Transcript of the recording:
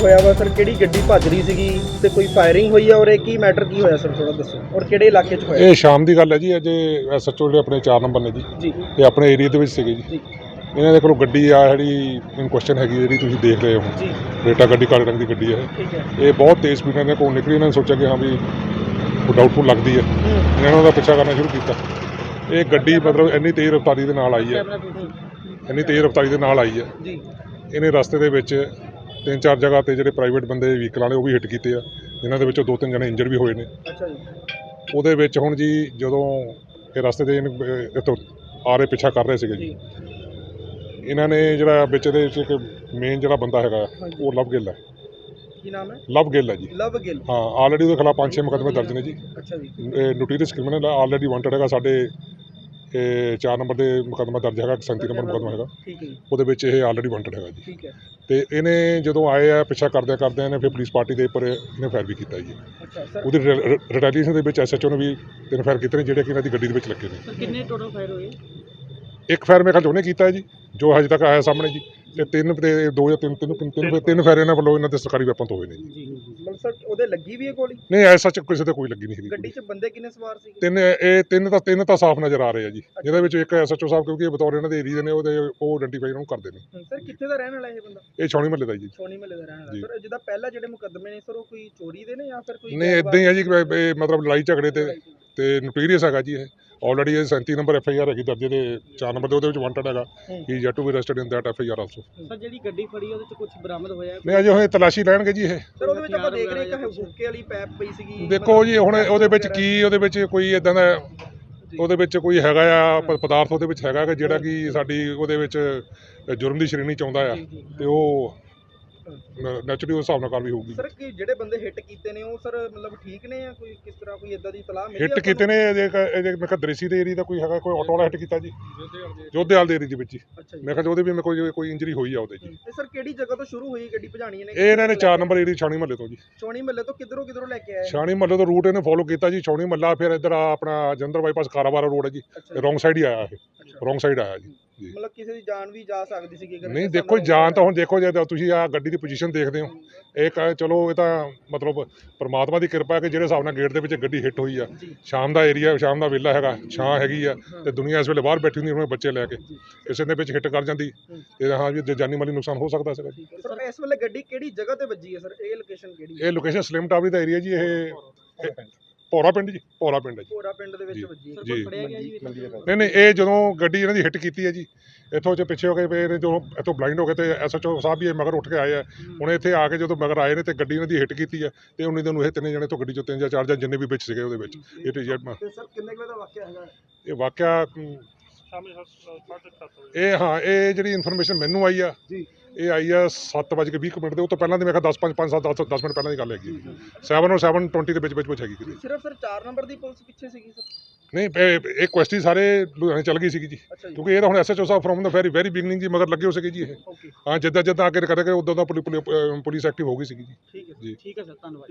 ਹੋਇਆ ਵਾ ਸਰ? ਕਿਹੜੀ ਗੱਡੀ ਭੱਜ ਰਹੀ ਸੀਗੀ ਤੇ ਕੋਈ ਫਾਇਰਿੰਗ ਹੋਈ ਆ ਔਰ ਇਹ ਕੀ ਮੈਟਰ ਕੀ ਹੋਇਆ ਸਰ? ਥੋੜਾ ਦੱਸੋ। ਔਰ ਕਿਹੜੇ ਇਲਾਕੇ 'ਚ ਹੋਇਆ? ਇਹ ਸ਼ਾਮ ਦੀ ਗੱਲ ਹੈ ਜੀ ਅੱਜ ਐਸਐਚਓ ਜਿਹੜੇ ਆਪਣੇ 4 ਨੰਬਰ ਨੇ ਜੀ ਜੀ। ਇਹ ਆਪਣੇ ਏਰੀਆ ਦੇ ਵਿੱਚ ਸੀਗੇ ਜੀ। ਇਹਨਾਂ ਦੇ ਕੋਲੋਂ ਗੱਡੀ ਆ ਜਿਹੜੀ ਇਨ ਕੁਐਸਚਨ ਹੈਗੀ ਜਿਹੜੀ ਤੁਸੀਂ ਦੇਖ ਰਹੇ ਹੋ। ਜੀ। ਰੇਟਾ ਗੱਡੀ ਕਾਲੇ ਰੰਗ ਦੀ ਗੱਡੀ ਹੈ। ਇਹ ਬਹੁਤ ਤੇਜ਼ ਸਪੀਡ ਨਾਲ ਕੋਲ ਨਿਕਲੀ ਇਹਨਾਂ ਨੇ ਸੋਚਿਆ ਕਿ ਹਾਂ ਵੀ ਡਾਊਟਫੁਲ ਲੱਗਦੀ ਹੈ। ਹੂੰ। ਇਹਨਾਂ ਨੇ ਉਹਦਾ ਪਿੱਛਾ ਕਰਨਾ ਸ਼ੁਰੂ ਕੀਤਾ। ਇਹ ਗੱਡੀ ਮਤਲਬ ਇੰਨੀ ਤੇਜ਼ ਰਫ਼ਤਾਰੀ ਦੇ ਨਾਲ ਆਈ ਹੈ। ਇੰਨੀ ਤੇਜ਼ ਰਫ਼ਤਾਰੀ ਦੇ ਨਾਲ ਆਈ ਹੈ। ਜੀ। ਇਹਨੇ ਰਸਤੇ ਦੇ ਵਿੱਚ ਤਿੰਨ ਚਾਰ ਜਗ੍ਹਾ ਤੇ ਜਿਹੜੇ ਪ੍ਰਾਈਵੇਟ ਬੰਦੇ ਵਹੀਕਲਾਂ ਨੇ ਉਹ ਵੀ ਹਿੱਟ ਕੀਤੇ ਆ। ਜਿਨ੍ਹਾਂ ਦੇ ਵਿੱਚੋਂ ਦੋ ਤਿੰਨ ਜਣੇ ਇੰਜਰ ਵੀ ਹੋਏ ਨੇ। ਅੱਛਾ ਜੀ। ਉਹਦੇ ਵਿੱਚ ਹੁਣ ਜੀ ਜਦੋਂ ਇਹ ਰਸਤੇ ਦੇ ਇੱਥੋਂ ਆ ਰਹੇ ਪਿੱਛਾ ਕਰ ਰਹੇ ਸੀਗੇ ਜੀ। ਇਹਨਾਂ ਨੇ ਜਿਹੜਾ ਵਿੱਚ ਦੇ ਵਿੱਚ ਇੱਕ ਮੇਨ ਜਿਹੜਾ ਬੰਦਾ ਹੈਗਾ। ਉਹ ਲਵ ਗਿੱਲ ਹੈ। ਕੀ ਨਾਮ ਹੈ? ਲਵ ਗਿੱਲ ਹੈ ਜੀ। ਲਵ ਗਿੱਲ। ਹਾਂ ਆਲਰੇਡੀ ਉਹਦੇ ਖਿਲਾਫ ਪੰਜ ਛੇ ਮੁਕੱਦਮੇ ਦਰਜ ਨੇ ਜੀ। ਅੱਛਾ ਜੀ। ਨੋਟੀਰੀਅਸ ਕ੍ਰਿਮੀਨਲ ਆਲਰੇਡੀ ਵਾਂਟਡ ਹੈਗਾ ਸਾਡੇ ਇਹ 4 ਨੰਬਰ ਦੇ ਮੁਕੱਦਮਾ ਦਰਜ ਹੈਗਾ 37 ਨੰਬਰ ਮੁਕੱਦਮਾ ਹੈਗਾ। ਠੀਕ ਹੈ ਉਹਦੇ ਵਿੱਚ ਇਹ ਆਲਰੇਡੀ ਵਾਂਟਡ ਹੈਗਾ ਜੀ। ਠੀਕ ਹੈ। ਤੇ ਇਹਨੇ ਜਦੋਂ ਆਏ ਆ ਪਿੱਛਾ ਕਰਦਿਆਂ ਕਰਦਿਆਂ ਇਹਨੇ ਫਿਰ ਪੁਲਿਸ ਪਾਰਟੀ ਦੇ ਉੱਪਰ ਇਹਨੇ ਫਾਇਰ ਵੀ ਕੀਤਾ ਜੀ। ਅੱਛਾ ਸਰ। ਉਹਦੀ ਰਿਟੈਲੀਏਸ਼ਨ ਦੇ ਵਿੱਚ ਐਸਐਚਓ ਨੇ ਵੀ ਤਿੰਨ ਫਾਇਰ ਕੀਤੇ ਨੇ ਜਿਹੜੇ ਕਿ ਇਹਨਾਂ ਦੀ ਗੱਡੀ ਦੇ ਵਿੱਚ ਲੱਗੇ ਨੇ। ਕਿੰਨੇ ਟੋਟਲ ਫਾਇਰ ਹੋਏ? ਇੱਕ ਫਾਇਰ ਮੇਰੇ ਖਿਆਲ ਉਹਨੇ ਕੀਤਾ ਹੈ ਜੀ ਜੋ ਹਜੇ ਤੱਕ ਆਇਆ ਸਾਹਮਣੇ ਜੀ। ਤੇ ਤਿੰਨ ਤੇ ਦੋ ਜਾਂ ਤਿੰਨ ਤਿੰਨ ਤਿੰਨ ਤਿੰਨ- ਫਾਇਰ ਇਹਨਾਂ ਵੱਲੋਂ ਇਹਨਾਂ ਦੇ ਸਰਕਾਰੀ ਵੈਪਨ ਤੋਂ ਹੋਏ ਨੇ ਜੀ। ਸਰ ਉਹਦੇ ਲੱਗੀ ਵੀ ਹੈ ਗੋਲੀ? ਨਹੀਂ ਐਸਾ ਚ ਕਿਸੇ ਤੇ ਕੋਈ ਲੱਗੀ ਨਹੀਂ ਹੈਗੀ ਗੱਡੀ 'ਚ ਬੰਦੇ ਕਿੰਨੇ ਸਵਾਰ ਸੀਗੇ? ਤਿੰਨ ਇਹ ਤਿੰਨ ਤਾਂ ਤਿੰਨ ਤਾਂ ਸਾਫ਼ ਨਜ਼ਰ ਆ ਰਹੇ ਆ ਜੀ। ਜਿਹਦੇ ਵਿੱਚ ਇੱਕ ਐਸਐਚਓ ਸਾਹਿਬ ਕਿਉਂਕਿ ਇਹ ਬਤੌਰ ਇਹਨਾਂ ਦੇ ਏਰੀਆ ਦੇ ਨੇ ਉਹਦੇ ਉਹ ਆਇਡੈਂਟੀਫਾਈ ਉਹਨੂੰ ਕਰਦੇ ਨੇ। ਹੂੰ, ਸਰ ਕਿੱਥੇ ਦਾ ਰਹਿਣ ਵਾਲਾ ਇਹ ਬੰਦਾ? ਇਹ ਛਾਉਣੀ ਮਹੱਲੇ ਦਾ ਜੀ। ਮਹੱਲੇ ਦਾ ਰਹਿਣ ਜੀ। ਵਾਲਾ ਸਰ ਜਿਹਦਾ ਪਹਿਲਾ ਜਿਹੜੇ ਮੁਕੱਦਮੇ ਨੇ ਸਰ ਉਹ ਕੋਈ ਚੋਰੀ ਦੇ ਨੇ ਜਾਂ ਫਿਰ ਕੋਈ ਨਹੀਂ ਇਦਾਂ ਹੀ ਜੀ ਮਤਲਬ ਲੜਾਈ ਝਗੜੇ ਤੇ ਤੇ ਨੋਟੀਰੀਅਸ ਹੈਗਾ ਜੀ ਇਹ। ਆਲਰੇਡੀ ਇਹ 37 ਨੰਬਰ ਐਫ ਆਈ ਆਰ ਹੈਗੀ ਦਰਜੇ ਦੇ 4 ਨੰਬਰ ਦੇ ਉਹਦੇ ਵਿੱਚ ਵਾਂਟਡ ਹੈਗਾ। ਹੂੰ। Yet to be arrested in that F I R also sir ਜਿਹੜੀ ਗੱਡੀ ਫੜੀ ਉਹਦੇ 'ਚ ਕੁਝ ਬਰਾਮਦ ਹੋਇਆ? ਨਹੀਂ ਅਜੇ ਉਹ ਤਲਾਸ਼ੀ ਲੈਣਗੇ ਜੀ ਇਹ। ਸਰ ਉਹਦੇ ਵਿੱਚ ਆਪਾਂ ਦੇਖ ਰਹੇ ਕਿ ਹੁੱਕੇ ਵਾਲੀ ਪੈਪ ਪਈ ਸੀਗੀ। ਦੇਖੋ ਜੀ ਹੁਣ ਉਹਦੇ ਵਿੱਚ ਕੀ ਉਹਦੇ ਵਿੱਚ ਕੋਈ ਇਦਾਂ ਦਾ ਉਹਦੇ ਵਿੱਚ ਕੋਈ ਹੈਗਾ ਆ ਪਦਾਰਥ ਉਹਦੇ ਵਿੱਚ ਹੈਗਾ ਕਿ ਜਿਹੜਾ ਕਿ ਸਾਡੀ ਉਹਦੇ ਵਿੱਚ ਜੁਰਮ ਦੀ ਸ਼੍ਰੇਣੀ ਚ ਆਉਂਦਾ ਆ ਤੇ ਉਹ ਨੈਚੁਰਲੀ ਉਸ ਹਿਸਾਬ ਨਾਲ ਕਾਰਵਾਈ ਹੋਊਗੀ। ਸਰ ਕਿ ਜਿਹੜੇ ਬੰਦੇ ਹਿੱਟ ਕੀਤੇ ਨੇ ਉਹ ਸਰ ਮਤਲਬ ਠੀਕ ਨੇ ਜਾਂ ਕੋਈ ਕਿਸ ਤਰ੍ਹਾਂ ਕੋਈ ਇਦਾਂ ਦੀ ਤਲਾਹ ਮਿਲੀ ਹਿੱਟ ਕੀਤੇ ਨੇ ਕ- ਇਹਦੇ ਮੈਂ ਕਿਹਾ ਦ੍ਰਿਸ਼ੀ ਦੇ ਏਰੀਆ ਦਾ ਕੋਈ ਹੈਗਾ ਕੋਈ ਆਟੋ ਵਾਲਾ ਹਿੱਟ ਕੀਤਾ ਜੀ। ਜੋਧੇਵਾਲ ਦੇ ਏਰੀਆ ਦੇ ਵਿੱਚ ਜੀ ਜੀ। ਮੈਂ ਕਿਹਾ ਉਹਦੇ ਵੀ ਮੇਰੇ ਕੋਈ ਕੋਈ ਇੰਜਰੀ ਹੋਈ ਆ ਉਹਦੇ ਜੀ ਤੇ ਸਰ ਕਿਹੜੀ ਜਗ੍ਹਾ ਤੋਂ ਸ਼ੁਰੂ ਹੋਈ ਗੱਡੀ ਭਜਾਣੀ ਨੇ ਇਹ ਇਹਨਾਂ ਨੇ 4 ਨੰਬਰ ਏਰੀਆ ਛਾਣੀ ਮਹੱਲੇ ਤੋਂ ਜੀ। ਚੋਣੀ ਮੱਲੇ ਤੋਂ ਕਿੱਧਰੋਂ ਕਿੱਧਰੋਂ ਲੈ ਕੇ ਆਏ? ਛਾਣੀ ਮਹੱਲੇ ਤੋਂ ਰੂਟ ਇਹਨੇ ਫੋਲੋ ਕੀਤਾ ਜੀ ਛਾਣੀ ਮਹੱਲਾ ਫਿਰ ਇੱਧਰ ਆ ਆਪਣਾ ਜੰਦਰ ਬਾਈਪਾਸ ਕਾਰਾਵਾਰਾ ਰੋਡ ਹੈ ਜੀ। ਰੋਂਗ ਸਾਈਡ ਹੀ ਆਇਆ ਇਹ। ਰੋਂਗ ਸਾਈਡ ਆਇਆ ਜੀ। ਜੀ। ਮਤਲਬ ਕਿਸੇ ਦੀ ਜਾਨ ਵੀ ਜਾ ਸਕਦੀ ਸੀਗੀ ਅਗਰ ਨਹੀਂ ਦੇਖੋ ਜਾਨ ਤਾਂ ਹੁਣ ਦੇਖੋ ਜੇ ਤਾਂ ਤੁਸੀਂ ਆ ਗੱਡੀ ਦੀ ਪੋਜੀਸ਼ਨ ਦੇਖਦੇ ਹੋ। ਇਹ ਕ- ਚਲੋ ਇਹ ਤਾਂ ਮਤਲਬ ਪਰਮਾਤਮਾ ਦੀ ਕਿਰਪਾ ਹੈ ਕਿ ਜਿਹੜੇ ਹਿਸਾਬ ਨਾਲ ਗੇਟ ਦੇ ਵਿੱਚ ਗੱਡੀ ਹਿੱਟ ਹੋਈ ਆ। ਜੀ। ਸ਼ਾਮ ਦਾ ਏਰੀਆ ਸ਼ਾਮ ਦਾ ਵੇਲਾ ਹੈਗਾ ਛਾਂ ਹੈਗੀ ਆ ਤੇ ਦੁਨੀਆ ਇਸ ਵੇਲੇ ਬਾਹਰ ਬੈਠੀ ਹੁੰਦੀ ਉਹਨਾਂ ਬੱਚੇ ਲੈ ਕੇ। ਕਿਸੇ ਦੇ ਵਿੱਚ ਹਿੱਟ ਕਰ ਜਾਂਦੀ ਤੇ ਹਾਂ ਵੀ ਜਾਨੀ ਮਾਲੀ ਨੁਕਸਾਨ ਹੋ ਸਕਦਾ ਸੀਗਾ ਜੀ। ਸਰ ਇਸ ਵੇਲੇ ਗੱਡੀ ਕਿਹੜੀ ਜਗ੍ਹਾ ਤੇ ਵੱਜੀ ਹੈ ਸਰ? ਇਹ ਲੋਕੇਸ਼ਨ ਕਿਹੜੀ ਹੈ? ਇਹ ਲੋਕੇਸ਼ਨ ਸਲਿਮ ਟਾਵਰੀ ਦਾ ਏਰੀਆ ਜੀ ਇਹ ਭੌਰਾ ਪਿੰਡ ਜੀ ਭੌਰਾ ਪਿੰਡ ਹੈ ਜੀ। ਭੋਰਾ ਪਿੰਡ ਦੇ ਵਿੱਚ ਵੱਜੀ ਜੀ। ਫੜਿਆ ਗਿਆ ਜੀ ਨਹੀਂ ਨਹੀਂ ਇਹ ਜਦੋਂ ਗੱਡੀ ਇਹਨਾਂ ਦੀ ਹਿੱਟ ਕੀਤੀ ਹੈ ਜੀ ਇੱਥੋਂ ਜੇ ਪਿੱਛੇ ਹੋ ਗਏ ਫਿਰ ਜੋ ਇੱਥੋਂ ਬਲਾਈਂਡ ਹੋ ਗਏ ਤੇ ਐਸਐਚਓ ਸਾਹਿਬ ਵੀ ਇਹ ਮਗਰ ਉੱਠ ਕੇ ਆਏ ਆ। ਹੁਣ ਇੱਥੇ ਆ ਕੇ ਜਦੋਂ ਮਗਰ ਆਏ ਨੇ ਤੇ ਗੱਡੀ ਇਹਨਾਂ ਦੀ ਹਿੱਟ ਕੀਤੀ ਹੈ ਤੇ ਉਨੀ ਦਿਨ ਨੂੰ ਇਹ ਤਿੰਨੇ ਜਣੇ ਤੋਂ ਗੱਡੀ ਚੋਂ ਤਿੰਨ ਜਾਂ ਚਾਰ ਜਾਂ ਜਿੰਨੇ ਵੀ ਵਿੱਚ ਸੀਗੇ ਉਹਦੇ ਵਿੱਚ। ਇਹ ਤੇ ਸਰ ਕਿੰਨੇ ਕੁ ਦਾ ਵਾਕਿਆ ਹੈਗਾ? ਇਹ ਵਾਕਿਆ ਇਹ ਹਾਂ ਇਹ ਜਿਹੜੀ ਇਨਫੋਰਮੇਸ਼ਨ ਮੈਨੂੰ ਆਈ ਆ ਇਹ ਆਈ ਆ 7:20 ਮਿੰਟ ਦੇ ਉਹ ਤੋਂ ਪਹਿਲਾਂ ਦੀ ਮੈਂ ਕਿਹਾ 10 5 5 7 10 10 ਮਿੰਟ ਪਹਿਲਾਂ ਦੀ ਗੱਲ ਹੈਗੀ 7 ਔਰ 7:20 ਦੇ ਵਿੱਚ ਵਿੱਚ ਵਿੱਚ ਹੈਗੀ ਕਿਤੇ ਸਿਰਫ ਸਰ 4 ਨੰਬਰ ਦੀ ਪੁਲਿਸ ਪਿੱਛੇ ਸੀਗੀ ਸਰ। ਨਹੀਂ ਇਹ ਕੁਐਸਟੀ ਸਾਰੇ ਲੁਧਿਆਣੇ ਚੱਲ ਗਈ ਸੀਗੀ ਜੀ। ਕਿਉਂਕਿ ਇਹ ਤਾਂ ਹੁਣ SHO Sahib from the very very beginning ਜੀ ਮਗਰ ਲੱਗੇ ਹੋ ਸੀਗੇ ਜੀ ਇਹ। ਹਾਂ ਜਿੱਦਾਂ ਜਿੱਦਾਂ ਅੱਗੇ ਕਰਦੇ ਉਦੋਂ ਦਾ ਪੁਲਿਸ ਐਕਟਿਵ ਹੋ ਗਈ ਸੀਗੀ ਜੀ। ਠੀਕ ਹੈ ਜੀ। ਠੀਕ ਹੈ ਸਰ ਧੰਨਵਾਦ।